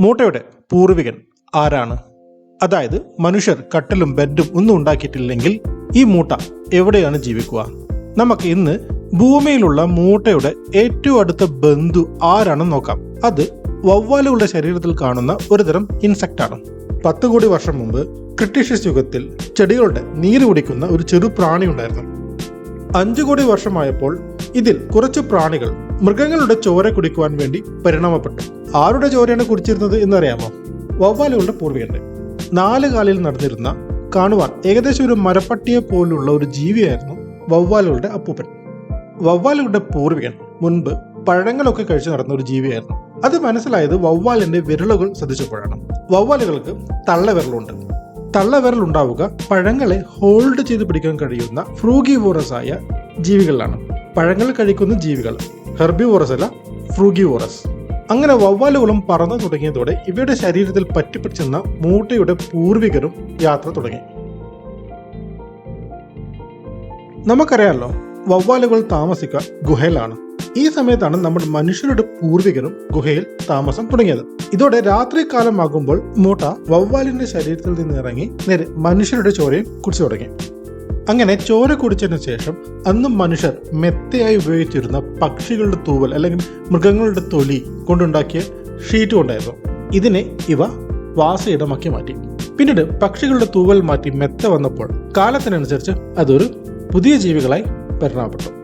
മൂട്ടയുടെ പൂർവികൻ ആരാണ്? അതായത് മനുഷ്യർ കട്ടിലും ബെഡും ഒന്നും ഉണ്ടാക്കിയിട്ടില്ലെങ്കിൽ ഈ മൂട്ട എവിടെയാണ് ജീവിക്കുക? നമുക്ക് ഇന്ന് ഭൂമിയിലുള്ള മൂട്ടയുടെ ഏറ്റവും അടുത്ത ബന്ധു ആരാണെന്ന് നോക്കാം. അത് വവ്വാലുകളുടെ ശരീരത്തിൽ കാണുന്ന ഒരുതരം ഇൻസെക്റ്റ് ആണ്. പത്ത് കോടി വർഷം മുമ്പ് ക്രിട്ടീഷ്യസ് യുഗത്തിൽ ചെടികളുടെ നീര് കുടിക്കുന്ന ഒരു ചെറു പ്രാണി ഉണ്ടായിരുന്നു. അഞ്ചു കോടി വർഷമായപ്പോൾ ഇതിൽ കുറച്ച് പ്രാണികൾ മൃഗങ്ങളുടെ ചോര കുടിക്കുവാൻ വേണ്ടി പരിണാമപ്പെട്ടു. ആരുടെ ചോരയാണ് കുടിച്ചിരുന്നത് എന്നറിയാമോ? വവ്വാലുകളുടെ പൂർവികന്റെ നാല് കാലിൽ നടന്നിരുന്ന കാണുവാൻ ഏകദേശം ഒരു മരപ്പട്ടിയെ പോലുള്ള ഒരു ജീവിയായിരുന്നു വവ്വാലുകളുടെ അപ്പൂപ്പൻ. വവ്വാലുകളുടെ പൂർവികൻ മുൻപ് പഴങ്ങളൊക്കെ കഴിച്ചു നടന്ന ഒരു ജീവിയായിരുന്നു. അത് മനസ്സിലായത് വവ്വാലിന്റെ വിരലുകൾ ശ്രദ്ധിച്ചപ്പോഴാണ്. വവ്വാലുകൾക്ക് തള്ളവിരലുണ്ട്. തള്ളവിരൽ ഉണ്ടാവുക പഴങ്ങളെ ഹോൾഡ് ചെയ്ത് പിടിക്കാൻ കഴിയുന്ന ഫ്രൂഗിവോറസ് ആയ ജീവികളിലാണ്. പഴങ്ങൾ കഴിക്കുന്ന ജീവികൾ ഹെർബിവോറസ് അല്ല ഫ്രൂഗിവോറസ്. അങ്ങനെ വവ്വാലുകളും പറന്നു തുടങ്ങിയതോടെ ഇവയുടെ ശരീരത്തിൽ പറ്റിപ്പിടിച്ചെന്ന മൂട്ടയുടെ പൂർവികരും യാത്ര തുടങ്ങി. നമുക്കറിയാമല്ലോ വവ്വാലുകൾ താമസിക്കുക ഗുഹയിലാണ്. ഈ സമയത്താണ് നമ്മുടെ മനുഷ്യരുടെ പൂർവികരും ഗുഹയിൽ താമസം തുടങ്ങിയത്. ഇതോടെ രാത്രി കാലമാകുമ്പോൾ മൂട്ട വവ്വാലിന്റെ ശരീരത്തിൽ നിന്ന് ഇറങ്ങി നേരെ മനുഷ്യരുടെ ചോരയും കുടിച്ചു തുടങ്ങി. അങ്ങനെ ചോര കുടിച്ചതിന് ശേഷം അന്നും മനുഷ്യർ മെത്തയായി ഉപയോഗിച്ചിരുന്ന പക്ഷികളുടെ തൂവൽ അല്ലെങ്കിൽ മൃഗങ്ങളുടെ തൊലി കൊണ്ടുണ്ടാക്കിയ ഷീറ്റ് ഉണ്ടായിരുന്നു ഇതിനെ ഇവ വാസയിടമാക്കി മാറ്റി. പിന്നീട് പക്ഷികളുടെ തൂവൽ മാറ്റി മെത്ത വന്നപ്പോൾ കാലത്തിനനുസരിച്ച് അതൊരു പുതിയ ജീവികളായി പരിണാമപ്പെട്ടു.